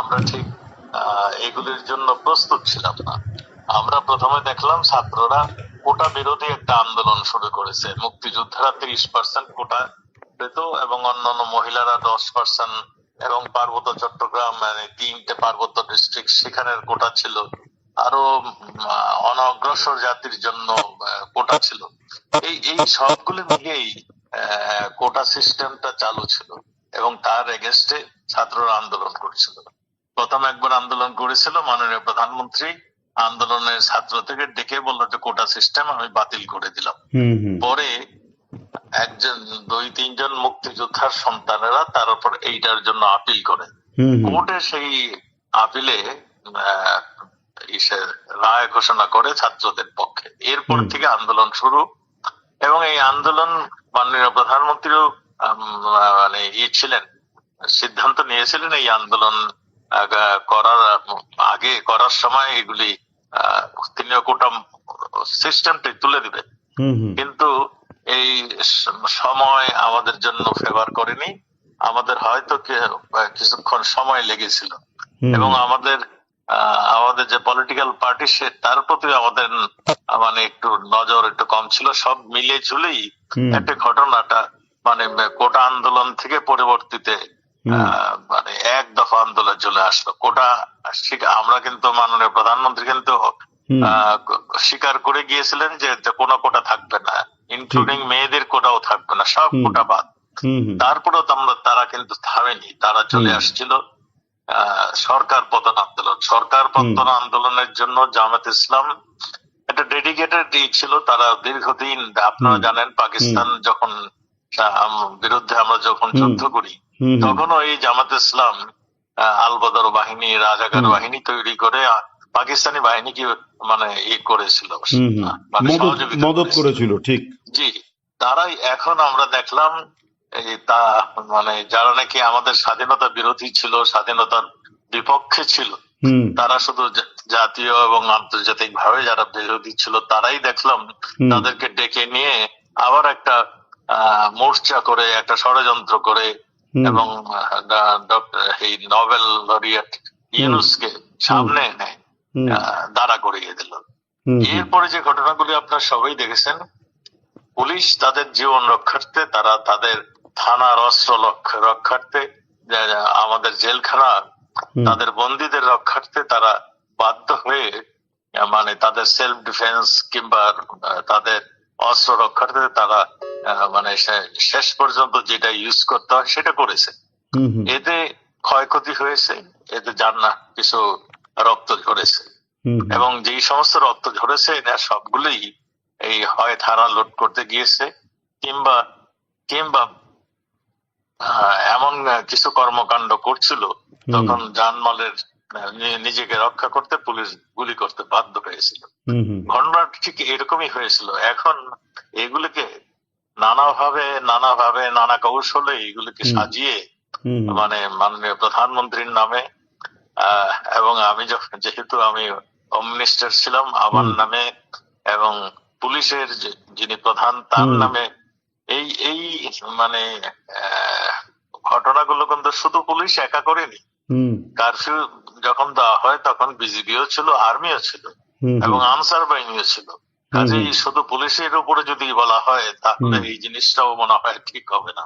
আমরা ঠিক এগুলির জন্য প্রস্তুত ছিলাম না। আমরা প্রথমে দেখলাম ছাত্ররা কোটা বিরোধী একটা আন্দোলন শুরু করেছে। মুক্তিযোদ্ধারা তিরিশ পার্সেন্ট কোটা পেত এবং অন্যান্য মহিলারা দশ পার্সেন্ট এবং পার্বত্য চট্টগ্রাম মানে তিনটে পার্বত্য ডিস্ট্রিক্ট সেখানের কোটা ছিল। আরও অনগ্রসর জাতির জন্য কোটা ছিল। এই এই সবগুলো মিলিয়েই কোটা সিস্টেমটা চালু ছিল এবং তার এগেস্টে ছাত্ররা আন্দোলন করেছিল। প্রথম একবার আন্দোলন করেছিল মাননীয় প্রধানমন্ত্রী। আন্দোলনের ছাত্র থেকে ডেকে বলল যে কোটা সিস্টেম আমি বাতিল করে দিলাম। পরে একজন দুই তিনজন মুক্তিযোদ্ধার সন্তানেরা তার উপর এইটার জন্য আপিল করে। কোর্টে সেই আপিলে রায় ঘোষণা করে ছাত্রদের পক্ষে। এরপর থেকে আন্দোলন শুরু এবং এই আন্দোলন মাননীয় প্রধানমন্ত্রীও মানে ই ছিলেন সিদ্ধান্ত নিয়েছিলেন এই আন্দোলন করার আগে করার সময় এগুলি তিনিও কোটা সিস্টেমটি তুলে দিবেন হুম কিন্তু এই সময় আমাদের জন্য ফেভার করেনি। আমাদের হয়তো কিছুক্ষণ সময় লেগেছিল। এবং আমাদের আমাদের যে পলিটিক্যাল পার্টি সে তার প্রতি আমাদের মানে একটু নজর একটু কম ছিল। সব মিলে ঝুলেই একটা ঘটনাটা মানে কোটা আন্দোলন থেকে পরিবর্তিতে দফা আন্দোলন চলে আসলো। কোটা আমরা কিন্তু মাননীয় প্রধানমন্ত্রী কিন্তু স্বীকার করে গিয়েছিলেন যে কোনো কোটা থাকবে না ইনক্লুডিং মেয়েদের কোটাও থাকবে না সব কোটা বাদ। তারপরেও আমরা তারা কিন্তু থামেনি তারা চলে আসছিল সরকার পতন আন্দোলন। সরকার পতন আন্দোলনের জন্য জামাত ইসলাম একটা ডেডিকেটেড ছিল তারা দীর্ঘদিন আপনারা জানেন পাকিস্তান যখন বিরুদ্ধে আমরা যখন যুদ্ধ করি তখনও এই জামাত ইসলাম আলবদর বাহিনী রাজাকার বাহিনী তৈরি করে পাকিস্তানি বাহিনীকে মানে ই করেছিল। মানে মদত করেছিল। ঠিক। জি তারাই এখন আমরা দেখলাম তা মানে যারা নাকি আমাদের স্বাধীনতা বিরোধী ছিল স্বাধীনতার বিপক্ষে ছিল তারা শুধু জাতীয় এবং আন্তর্জাতিক ভাবে যারা বিরোধী ছিল তারাই দেখলাম তাদেরকে ডেকে নিয়ে আবার একটা আহ, মোর্চা করে একটা ষড়যন্ত্র করে। এবং এই নোবেল লরিয়েট ইউনুসকে সামনে এনে দাঁড়া করিয়ে দিল। এরপরে যে ঘটনাগুলি আপনারা সবাই দেখেছেন পুলিশ তাদের জীবন রক্ষার্থে তারা তাদের থানার অস্ত্র রক্ষার্থে আমাদের জেলখানা তাদের বন্দীদের রক্ষার্থে তারা বাধ্য হয়ে মানে তাদের সেলফ ডিফেন্স কিংবা তাদের অস্ত্র রক্ষার্থে তারা মানে শেষ পর্যন্ত যেটা ইউজ করতে হয় সেটা করেছে। এতে ক্ষয়ক্ষতি হয়েছে এতে জান্না কিছু রক্ত ঝরেছে। এবং যেই সমস্ত রক্ত ঝরেছে এরা সবগুলোই এই হয় থানা লোড করতে গিয়েছে কিংবা কিংবা এমন কিছু কর্মকাণ্ড করছিল তখন জানমালের নি- নিজেকে রক্ষা করতে পুলিশ গুলি করতে বাধ্য হয়েছিল। ঘটনা ঠিক এরকমই হয়েছিল। এখন এগুলিকে নানাভাবে নানাভাবে নানা কৌশলে এগুলিকে সাজিয়ে। মানে মাননীয় প্রধানমন্ত্রীর নামে এবং আমি যখন যেহেতু আমি হোম মিনিস্টার ছিলাম আমার নামে এবং পুলিশের যিনি প্রধান তার নামে এই এই মানে ঘটনাগুলো কিন্তু শুধু পুলিশ একা করেনি। কারফিউ যখন দেওয়া হয় তখন বিজিবিও ছিল আর্মিও ছিল এবং। আনসার বাহিনীও ছিল। কাজেই শুধু পুলিশের উপরে যদি বলা হয় তাহলে এই জিনিসটাও মনে হয় ঠিক হবে না।